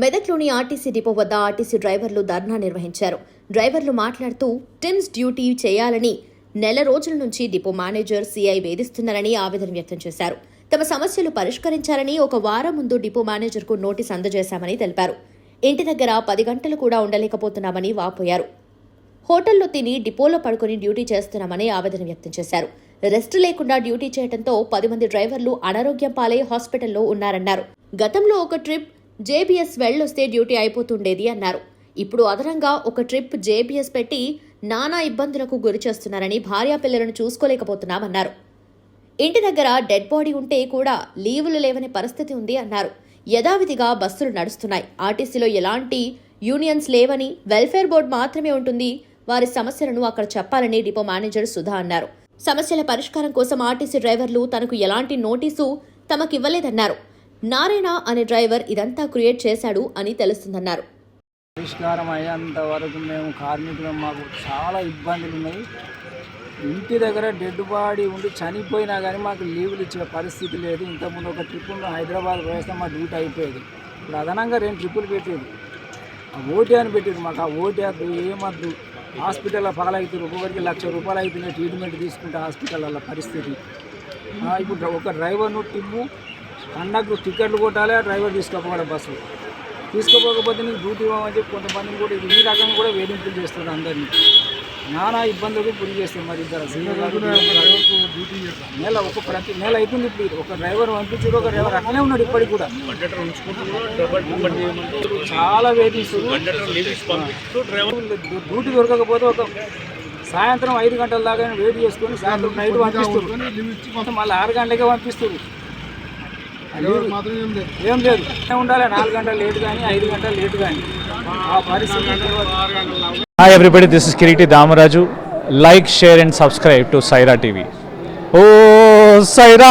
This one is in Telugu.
మెదక్లోని ఆర్టీసీ డిపో వద్ద ఆర్టీసీ డ్రైవర్లు ధర్నా నిర్వహించారు. డ్రైవర్లు మాట్లాడుతూ టిమ్స్ డ్యూటీ చేయాలని నెల రోజుల నుంచి డిపో మేనేజర్ సీఐ వేధిస్తున్నారని ఆవేదన వ్యక్తం చేశారు. తమ సమస్యలు పరిష్కరించాలని ఒక వారం ముందు డిపో మేనేజర్కు నోటీస్ అందజేశామని తెలిపారు. ఇంటి దగ్గర పది గంటలు కూడా ఉండలేకపోతున్నామని వాపోయారు. హోటల్లో తిని డిపోలో పడుకుని డ్యూటీ చేస్తున్నామని ఆవేదన వ్యక్తం చేశారు. రెస్ట్ లేకుండా డ్యూటీ చేయడంతో పది మంది డ్రైవర్లు అనారోగ్యం పాలై హాస్పిటల్లో ఉన్నారన్నారు. గతంలో ఒక ట్రిప్ జేబీఎస్ వెళ్ళొస్తే డ్యూటీ అయిపోతుండేది అన్నారు. ఇప్పుడు అదనంగా ఒక ట్రిప్ జేబీఎస్ పెట్టి నానా ఇబ్బందులకు గురి చేస్తున్నారని భార్యాపిల్లలను చూసుకోలేకపోతున్నామన్నారు. ఇంటి దగ్గర డెడ్ బాడీ ఉంటే కూడా లీవులు లేవనే పరిస్థితి ఉంది అన్నారు. యథావిధిగా బస్సులు నడుస్తున్నాయి. ఆర్టీసీలో ఎలాంటి యూనియన్స్ లేవని వెల్ఫేర్ బోర్డు మాత్రమే ఉంటుంది. వారి సమస్యలను అక్కడ చెప్పాలని డిపో మేనేజర్ సుధా అన్నారు. సమస్యల పరిష్కారం కోసం ఆర్టీసీ డ్రైవర్లు తనకు ఎలాంటి నోటీసు తమకివ్వలేదన్నారు. నారాయణ అనే డ్రైవర్ ఇదంతా క్రియేట్ చేశాడు అని తెలుస్తుందన్నారు. పరిష్కారం అయ్యేంత వరకు మేము కార్మికులు మాకు చాలా ఇబ్బందులు ఉన్నాయి ఇంటి దగ్గర డెడ్ బాడీ ఉండి చనిపోయినా కానీ మాకు లీవులు ఇచ్చే పరిస్థితి లేదు. ఇంతకుముందు ఒక ట్రిప్ హైదరాబాద్ వేస్తే మా డ్యూటీ అయిపోయేది. ఇప్పుడు అదనంగా రెండు ట్రిప్పులు పెట్టేది ఆ ఓటీ అని పెట్టేది మాకు. ఆ ఓటీ వద్దు ఏమద్దు? హాస్పిటల్లో పగలైతే ఒక్కొక్కరికి లక్ష రూపాయలు అవుతున్నాయి ట్రీట్మెంట్ తీసుకుంటే హాస్పిటల్లో పరిస్థితి. ఇప్పుడు ఒక డ్రైవర్ను టిమ్ము కండక్టర్ టికెట్లు కొట్టాలి ఆ డ్రైవర్ తీసుకోపోవాలి బస్సు. తీసుకోపోకపోతే నీకు డ్యూటీ ఇవ్వమని చెప్పి కొంతమందిని కూడా ఈ రకంగా కూడా వేధింపులు చేస్తారు అందరినీ. నానా ఇబ్బందులకు గురి చేస్తారు మరి. నెల ఒక ప్రతి నెల అవుతుంది ఇప్పుడు ఒక డ్రైవర్ పంపించారు ఒక డ్రైవర్ అట్లనే ఉన్నాడు ఇప్పటికి కూడా. చాలా వేధిస్తారు డ్యూటీ దొరకకపోతే ఒక సాయంత్రం ఐదు గంటల దాకా వెయిట్ చేసుకొని సాయంత్రం నైట్ పంపిస్తారు. మళ్ళీ ఆరు గంటలకే పంపిస్తారు. ఏం లేదు ఏ ఉండాలి నాలుగు గంటలు లేట్ కానీ ఐదు గంటలు లేట్ కానీ ఆ పరిస్థితి Hi everybody, this is Kiriti Damaraju. Like, share and subscribe to Saira TV. Oh, Saira!